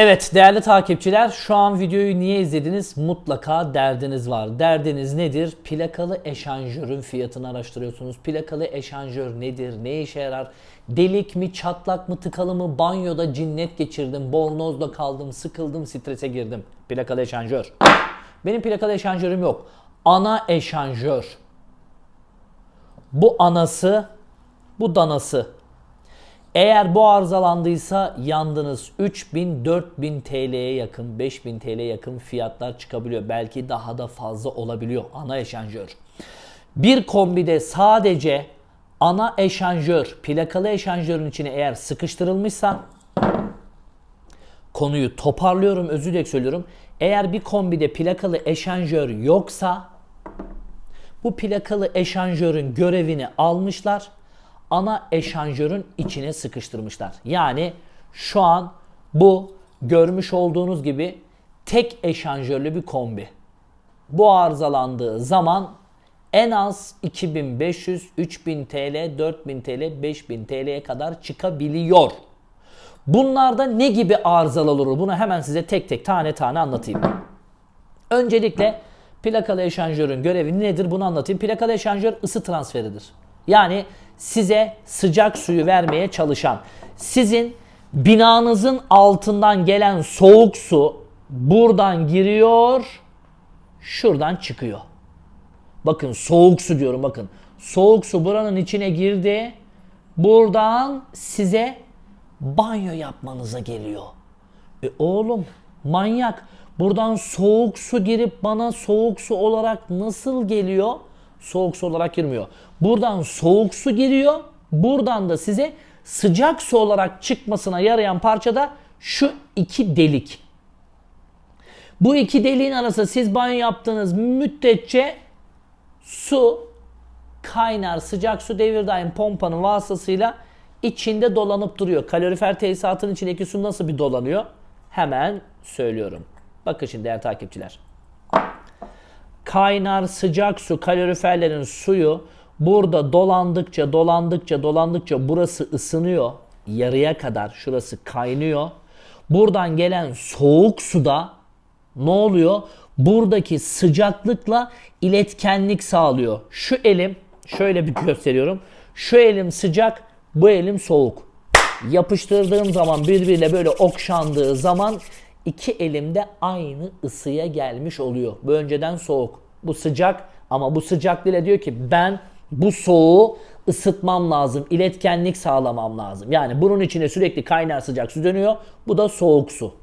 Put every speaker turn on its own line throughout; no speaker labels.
Evet değerli takipçiler şu an videoyu niye izlediniz? Mutlaka derdiniz var. Derdiniz nedir? Plakalı eşanjörün fiyatını araştırıyorsunuz. Plakalı eşanjör nedir? Ne işe yarar? Delik mi, çatlak mı, tıkalı mı? Banyoda cinnet geçirdim, bornozda kaldım, sıkıldım, strese girdim. Plakalı eşanjör. Benim plakalı eşanjörüm yok. Ana eşanjör. Bu anası, bu danası. Eğer bu arızalandıysa yandınız 3000-4000 TL'ye yakın 5000 TL'ye yakın fiyatlar çıkabiliyor. Belki daha da fazla olabiliyor ana eşanjör. Bir kombide sadece ana eşanjör, plakalı eşanjörün içine eğer sıkıştırılmışsa konuyu toparlıyorum özür dilerim söylüyorum. Eğer bir kombide plakalı eşanjör yoksa bu plakalı eşanjörün görevini almışlar. Ana eşanjörün içine sıkıştırmışlar. Yani şu an bu görmüş olduğunuz gibi tek eşanjörlü bir kombi. Bu arızalandığı zaman en az 2500, 3000 TL, 4000 TL, 5000 TL'ye kadar çıkabiliyor. Bunlarda ne gibi arızalar olur? Bunu hemen size tek tek tane tane anlatayım. Öncelikle plakalı eşanjörün görevi nedir bunu anlatayım. Plakalı eşanjör ısı transferidir. Yani size sıcak suyu vermeye çalışan, sizin binanızın altından gelen soğuk su buradan giriyor, şuradan çıkıyor. Bakın soğuk su diyorum bakın. Soğuk su buranın içine girdi. Buradan size banyo yapmanıza geliyor. E oğlum manyak. Buradan soğuk su girip bana soğuk su olarak nasıl geliyor? Soğuk su olarak girmiyor. Buradan soğuk su giriyor. Buradan da size sıcak su olarak çıkmasına yarayan parçada şu iki delik. Bu iki deliğin arasında siz banyo yaptığınız müddetçe su kaynar sıcak su devir daim pompanın vasıtasıyla içinde dolanıp duruyor. Kalorifer tesisatın içindeki su nasıl bir dolanıyor? Hemen söylüyorum. Bakın şimdi değerli takipçiler. Kaynar sıcak su kaloriferlerin suyu burada dolandıkça dolandıkça dolandıkça burası ısınıyor. Yarıya kadar şurası kaynıyor. Buradan gelen soğuk suda ne oluyor? Buradaki sıcaklıkla iletkenlik sağlıyor. Şu elim şöyle bir gösteriyorum. Şu elim sıcak, bu elim soğuk. Yapıştırdığım zaman birbiriyle böyle okşandığı zaman iki elimde aynı ısıya gelmiş oluyor. Bu önceden soğuk. Bu sıcak ama bu sıcaklığıyla diyor ki ben bu soğuğu ısıtmam lazım. iletkenlik sağlamam lazım. Yani bunun içine sürekli kaynar sıcak su dönüyor. Bu da soğuk su.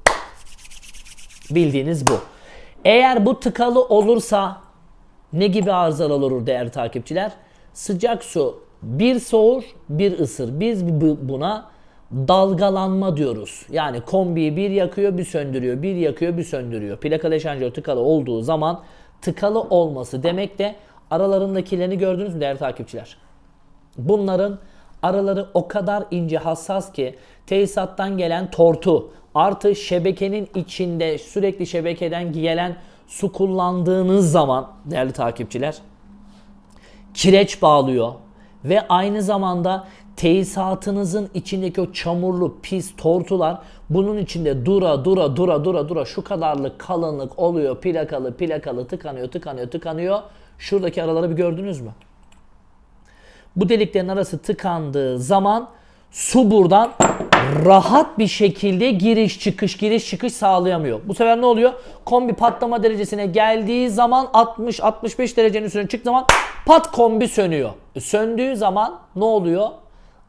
Bildiğiniz bu. Eğer bu tıkalı olursa ne gibi arızalar olur değerli takipçiler? Sıcak su bir soğur bir ısır. Biz bu- buna dalgalanma diyoruz. Yani kombiyi bir yakıyor bir söndürüyor, bir yakıyor bir söndürüyor. Plakalı eşanjör tıkalı olduğu zaman tıkalı olması demek de aralarındakilerini gördünüz mü değerli takipçiler? Bunların araları o kadar ince hassas ki tesisattan gelen tortu artı şebekenin içinde sürekli şebekeden gelen su kullandığınız zaman değerli takipçiler kireç bağlıyor ve aynı zamanda tesisatınızın içindeki o çamurlu pis tortular bunun içinde dura dura dura dura dura şu kadarlık kalınlık oluyor plakalı plakalı tıkanıyor tıkanıyor tıkanıyor şuradaki araları bir gördünüz mü? Bu deliklerin arası tıkandığı zaman su buradan rahat bir şekilde giriş çıkış giriş çıkış sağlayamıyor. Bu sefer ne oluyor? Kombi patlama derecesine geldiği zaman 60-65 derecenin üstüne çıktığı zaman pat kombi sönüyor. E, söndüğü zaman ne oluyor?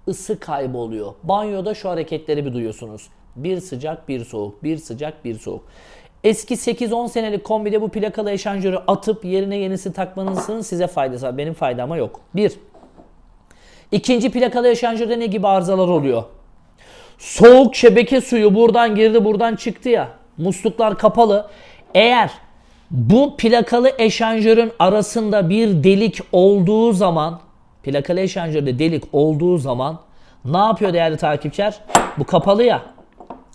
Isı kayboluyor. Banyoda şu hareketleri bir duyuyorsunuz. Bir sıcak bir soğuk, bir sıcak bir soğuk. Eski 8-10 senelik kombide bu plakalı eşanjörü atıp yerine yenisi takmanızın size faydası var. Benim faydama yok. Bir. İkinci plakalı eşanjörde ne gibi arızalar oluyor? Soğuk şebeke suyu buradan girdi buradan çıktı ya. Musluklar kapalı. Eğer bu plakalı eşanjörün arasında bir delik olduğu zaman plakalı eşanjörde delik olduğu zaman ne yapıyor değerli takipçiler? Bu kapalı ya.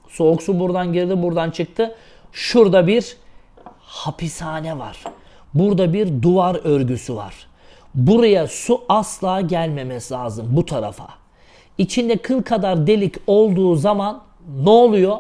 Soğuk su buradan girdi buradan çıktı. Şurada bir hapishane var. Burada bir duvar örgüsü var. Buraya su asla gelmemesi lazım bu tarafa. İçinde kıl kadar delik olduğu zaman ne oluyor?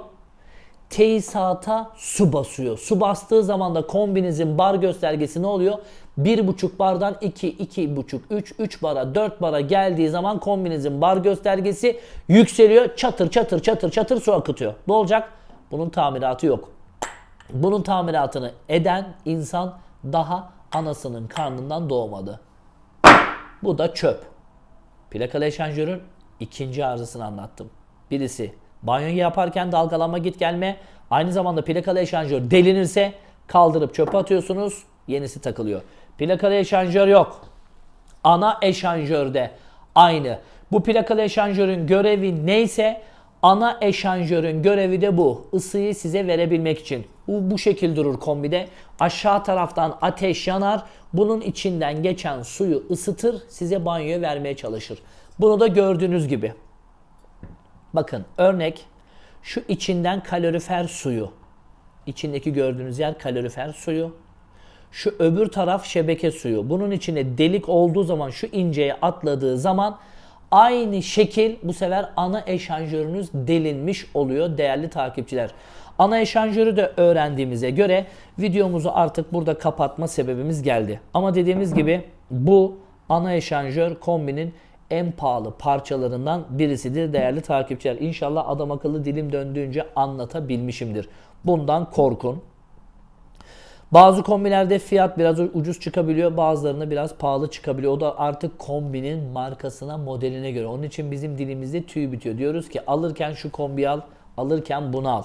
Tesisata su basıyor. Su bastığı zaman da kombinizin bar göstergesi ne oluyor? 1,5 bardan 2, 2,5, 3, 3 bara, 4 bara geldiği zaman kombinizin bar göstergesi yükseliyor. Çatır çatır çatır çatır su akıtıyor. Ne olacak? Bunun tamiratı yok. Bunun tamiratını eden insan daha anasının karnından doğmadı. Bu da çöp. Plakalı eşanjörün ikinci arızasını anlattım. Birisi banyoyu yaparken dalgalanma git gelme. Aynı zamanda plakalı eşanjör delinirse kaldırıp çöpe atıyorsunuz. Yenisi takılıyor. Plakalı eşanjör yok. Ana eşanjörde aynı. Bu plakalı eşanjörün görevi neyse ana eşanjörün görevi de bu. Isıyı size verebilmek için. Bu, bu şekil durur kombide. Aşağı taraftan ateş yanar. Bunun içinden geçen suyu ısıtır. Size banyoya vermeye çalışır. Bunu da gördüğünüz gibi. Bakın örnek şu içinden kalorifer suyu. İçindeki gördüğünüz yer kalorifer suyu. Şu öbür taraf şebeke suyu. Bunun içine delik olduğu zaman şu inceye atladığı zaman aynı şekil bu sefer ana eşanjörünüz delinmiş oluyor değerli takipçiler. Ana eşanjörü de öğrendiğimize göre videomuzu artık burada kapatma sebebimiz geldi. Ama dediğimiz gibi bu ana eşanjör kombinin en pahalı parçalarından birisidir değerli takipçiler. İnşallah adam akıllı dilim döndüğünce anlatabilmişimdir. Bundan korkun. Bazı kombilerde fiyat biraz ucuz çıkabiliyor, bazılarında biraz pahalı çıkabiliyor. O da artık kombinin markasına, modeline göre. Onun için bizim dilimizde tüy bitiyor. Diyoruz ki alırken şu kombi al, alırken bunu al.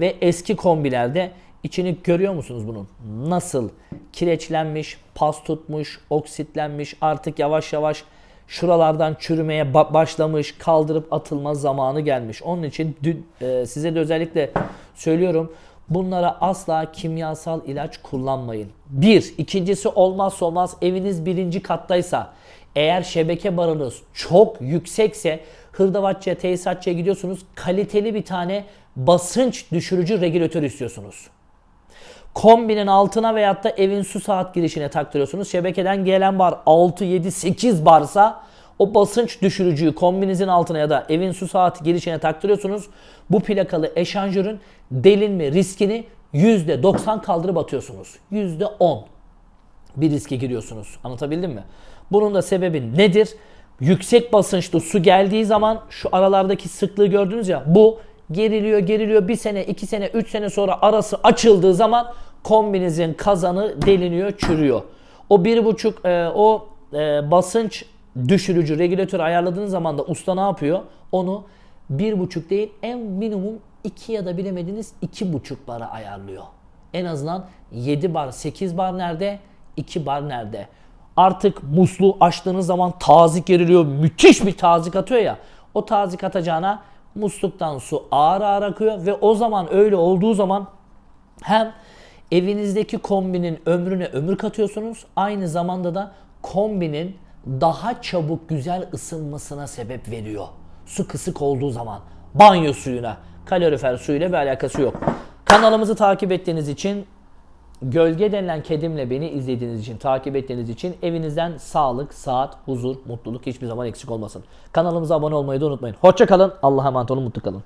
Ve eski kombilerde içini görüyor musunuz bunun? Nasıl kireçlenmiş, pas tutmuş, oksitlenmiş, artık yavaş yavaş şuralardan çürümeye ba- başlamış, kaldırıp atılma zamanı gelmiş. Onun için e, size de özellikle söylüyorum. Bunlara asla kimyasal ilaç kullanmayın. Bir, ikincisi olmazsa olmaz eviniz birinci kattaysa eğer şebeke barınız çok yüksekse hırdavatçıya, tesisatçıya gidiyorsunuz kaliteli bir tane basınç düşürücü regülatör istiyorsunuz. Kombinin altına veyahut da evin su saat girişine taktırıyorsunuz. Şebekeden gelen bar 6, 7, 8 barsa o basınç düşürücüyü kombinizin altına ya da evin su saati girişine taktırıyorsunuz. Bu plakalı eşanjörün delinme riskini %90 kaldırıp atıyorsunuz. %10 bir riske giriyorsunuz. Anlatabildim mi? Bunun da sebebi nedir? Yüksek basınçlı su geldiği zaman şu aralardaki sıklığı gördünüz ya bu geriliyor geriliyor bir sene iki sene üç sene sonra arası açıldığı zaman kombinizin kazanı deliniyor çürüyor. O bir buçuk e, o e, basınç düşürücü regülatörü ayarladığınız zaman da usta ne yapıyor? Onu bir buçuk değil en minimum iki ya da bilemediniz iki buçuk bara ayarlıyor. En azından 7 bar 8 bar nerede? 2 bar nerede? Artık musluğu açtığınız zaman tazik geriliyor. Müthiş bir tazik atıyor ya. O tazik atacağına musluktan su ağır ağır akıyor ve o zaman öyle olduğu zaman hem evinizdeki kombinin ömrüne ömür katıyorsunuz. Aynı zamanda da kombinin daha çabuk güzel ısınmasına sebep veriyor. Su kısık olduğu zaman banyo suyuna, kalorifer suyuyla bir alakası yok. Kanalımızı takip ettiğiniz için Gölge denilen kedimle beni izlediğiniz için, takip ettiğiniz için evinizden sağlık, saat, huzur, mutluluk hiçbir zaman eksik olmasın. Kanalımıza abone olmayı da unutmayın. Hoşça kalın. Allah'a emanet olun, mutlu kalın.